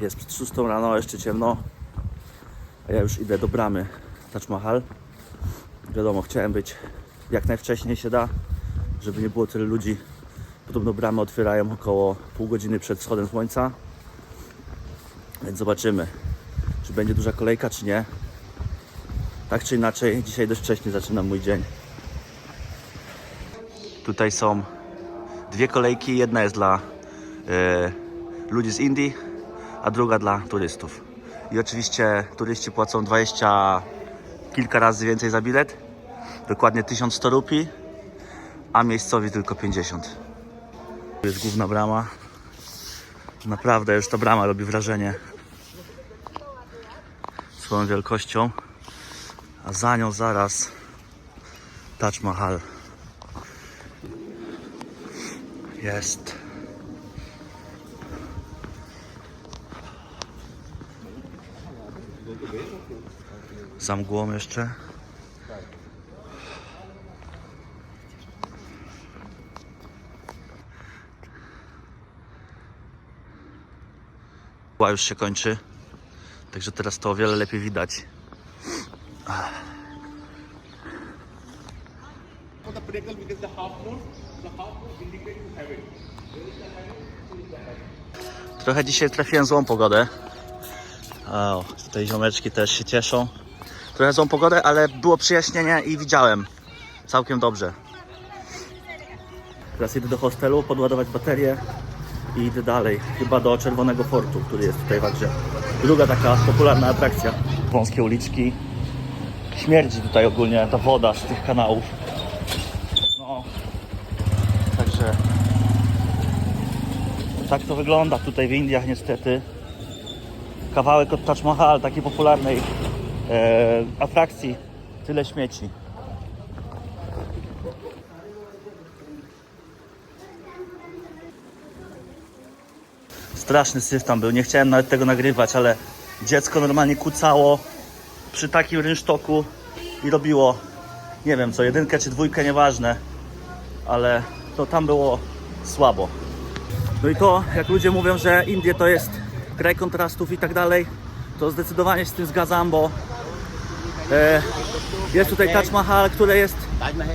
Jest przed 6 rano, jeszcze ciemno. A ja już idę do bramy Taj Mahal. Wiadomo, chciałem być jak najwcześniej się da, żeby nie było tyle ludzi. Podobno bramy otwierają około pół godziny przed wschodem słońca. Więc zobaczymy, czy będzie duża kolejka, czy nie. Tak czy inaczej, dzisiaj dość wcześnie zaczynam mój dzień. Tutaj są dwie kolejki. Jedna jest dla ludzi z Indii, a druga dla turystów. I oczywiście turyści płacą 20 kilka razy więcej za bilet. Dokładnie 1100 rupii, a miejscowi tylko 50. Tu jest główna brama. Naprawdę już ta brama robi wrażenie swoją wielkością. A za nią zaraz Taj Mahal. Jest. Za mgłą jeszcze. Mgła już się kończy, także teraz to o wiele lepiej widać. Trochę dzisiaj trafiłem złą pogodę. O, tutaj ziomeczki też się cieszą. Trochę złą pogodę, ale było przyjaśnienie i widziałem całkiem dobrze. Teraz idę do hostelu, podładować baterię i idę dalej. Chyba do Czerwonego Fortu, który jest tutaj w Agrze. Druga taka popularna atrakcja. Wąskie uliczki. Śmierdzi tutaj ogólnie ta woda z tych kanałów. No, także tak to wygląda tutaj w Indiach niestety. Kawałek od Taj Mahal, takiej popularnej e, atrakcji. Tyle śmieci. Straszny syf tam był. Nie chciałem nawet tego nagrywać, ale dziecko normalnie kucało przy takim rynsztoku i robiło, nie wiem co, jedynkę czy dwójkę, nieważne, ale to tam było słabo. No i to, jak ludzie mówią, że Indie to jest kraj kontrastów i tak dalej, to zdecydowanie się z tym zgadzam, bo e, jest tutaj Taj Mahal, które jest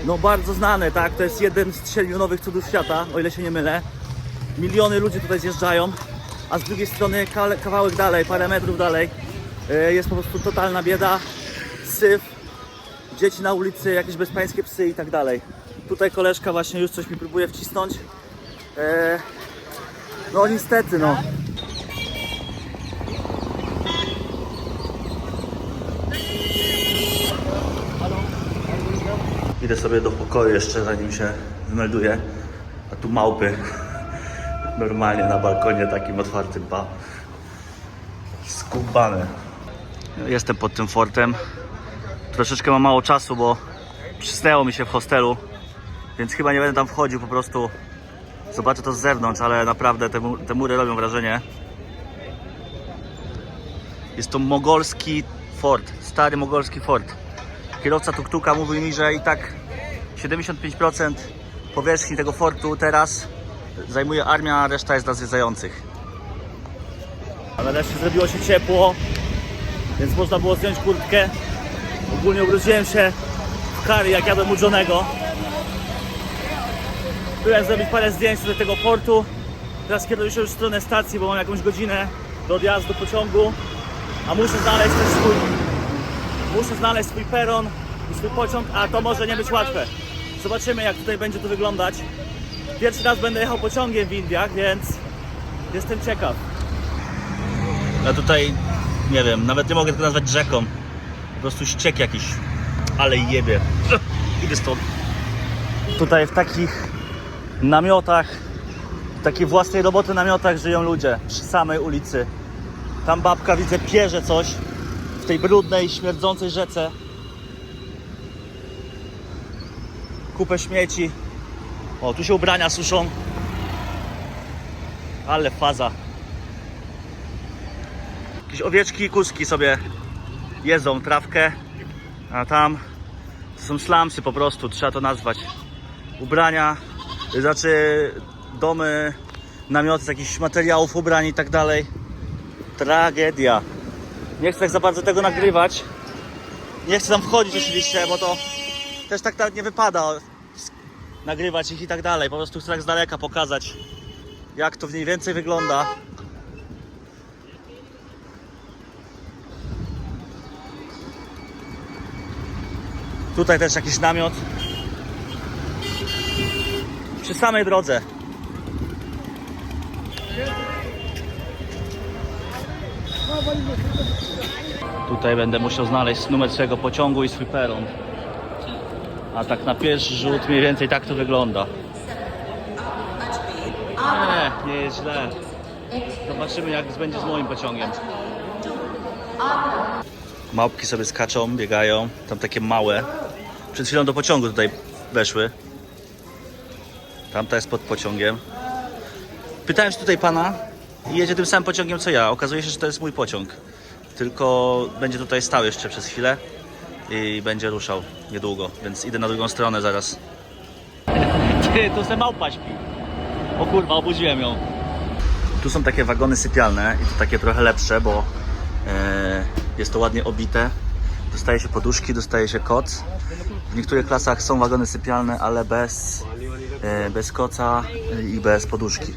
no, bardzo znane, tak? To jest jeden z siedmiu nowych cudów świata, o ile się nie mylę. Miliony ludzi tutaj zjeżdżają, a z drugiej strony kawałek dalej, parę metrów dalej, e, jest po prostu totalna bieda, syf, dzieci na ulicy, jakieś bezpańskie psy i tak dalej. Tutaj koleżka właśnie już coś mi próbuje wcisnąć. E, no niestety, no. Idę sobie do pokoju jeszcze zanim się wymelduję. A tu małpy. Normalnie na balkonie takim otwartym pa. Skubane. Jestem pod tym fortem. Troszeczkę mam mało czasu, bo przysnęło mi się w hostelu. Więc chyba nie będę tam wchodził, po prostu Zobaczę to z zewnątrz, ale naprawdę te, te mury robią wrażenie. Jest to mogolski fort, stary mogolski fort. Kierowca tuktuka mówił mi, że i tak 75% powierzchni tego fortu teraz zajmuje armia, a reszta jest dla zwiedzających. Ale nareszcie zrobiło się ciepło, więc można było zdjąć kurtkę. Ogólnie ubrudziłem się w kary, jak jadłem u. Byłem zrobić parę zdjęć do tego portu. Teraz kieruję się już w stronę stacji, bo mam jakąś godzinę do odjazdu pociągu. A muszę znaleźć też swój. Muszę znaleźć swój peron i swój pociąg, a to może nie być łatwe. Zobaczymy jak tutaj będzie to wyglądać. Pierwszy raz będę jechał pociągiem w Indiach, więc jestem ciekaw. Ja tutaj nie wiem, nawet nie mogę tego nazwać rzeką. Po prostu ściek jakiś. Ale jebie. Idę stąd. Tutaj w takich namiotach, takiej własnej roboty namiotach żyją ludzie przy samej ulicy. Tam babka widzę pierze coś w tej brudnej, śmierdzącej rzece. Kupę śmieci. O, tu się ubrania suszą. Ale faza. Jakieś owieczki i kuski sobie jedzą trawkę, a tam to są slumsy po prostu, trzeba to nazwać ubrania, znaczy domy namioty z jakichś materiałów, ubrań i tak dalej. Tragedia. Nie chcę tak za bardzo tego nagrywać. Nie chcę tam wchodzić oczywiście, bo to też tak nie wypada nagrywać ich i tak dalej. Po prostu chcę tak z daleka pokazać, jak to mniej więcej wygląda. Tutaj też jakiś namiot. Przy samej drodze. Tutaj będę musiał znaleźć numer swojego pociągu i swój peron. A tak na pierwszy rzut mniej więcej tak to wygląda. Nie, nie jest źle. Zobaczymy jak będzie z moim pociągiem. Małpki sobie skaczą, biegają. Tam takie małe. Przed chwilą do pociągu tutaj weszły. Tamta jest pod pociągiem. Pytałem się tutaj pana i jedzie tym samym pociągiem co ja. Okazuje się, że to jest mój pociąg. Tylko będzie tutaj stał jeszcze przez chwilę i będzie ruszał niedługo, więc idę na drugą stronę zaraz. Ty, tu se małpa śpi. O kurwa, obudziłem ją. Tu są takie wagony sypialne i to takie trochę lepsze, bo e, jest to ładnie obite. Dostaje się poduszki, dostaje się koc. W niektórych klasach są wagony sypialne, ale bez, bez koca i bez poduszki.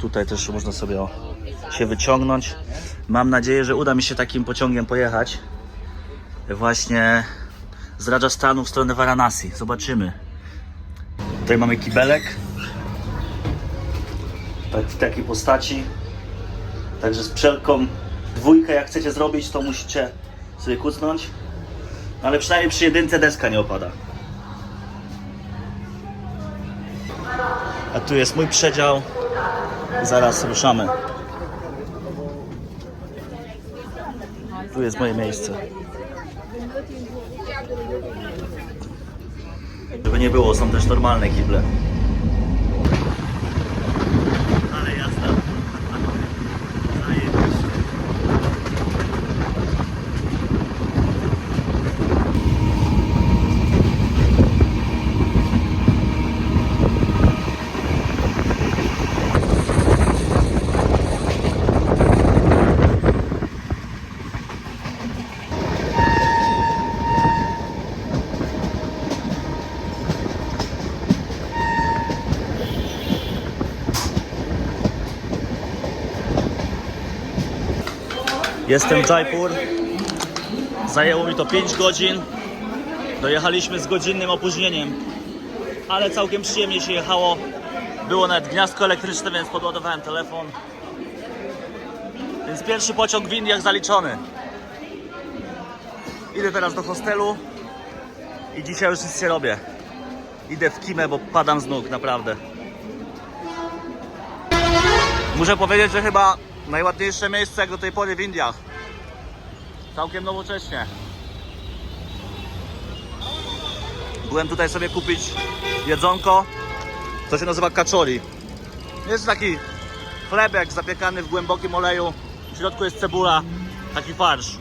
Tutaj też można sobie się wyciągnąć. Mam nadzieję, że uda mi się takim pociągiem pojechać właśnie z Rajasthanu w stronę Varanasi. Zobaczymy. Tutaj mamy kibelek. Tak, w takiej postaci. Także z przelką dwójkę jak chcecie zrobić, to musicie sobie kucnąć. Ale przynajmniej przy jedynce deska nie opada. A tu jest mój przedział. Zaraz ruszamy. Tu jest moje miejsce. Żeby nie było, są też normalne kible. Jestem Jaipur. Zajęło mi to 5 godzin. Dojechaliśmy z godzinnym opóźnieniem, ale całkiem przyjemnie się jechało. Było nawet gniazdko elektryczne, więc podładowałem telefon. Więc pierwszy pociąg w Indiach zaliczony. Idę teraz do hostelu i dzisiaj już nic nie robię. Idę w kimę, bo padam z nóg, naprawdę. Muszę powiedzieć, że chyba najładniejsze miejsce jak do tej pory w Indiach. Całkiem nowocześnie. Byłem tutaj sobie kupić jedzonko, to się nazywa kaczori. Jest taki chlebek zapiekany w głębokim oleju, w środku jest cebula, taki farsz.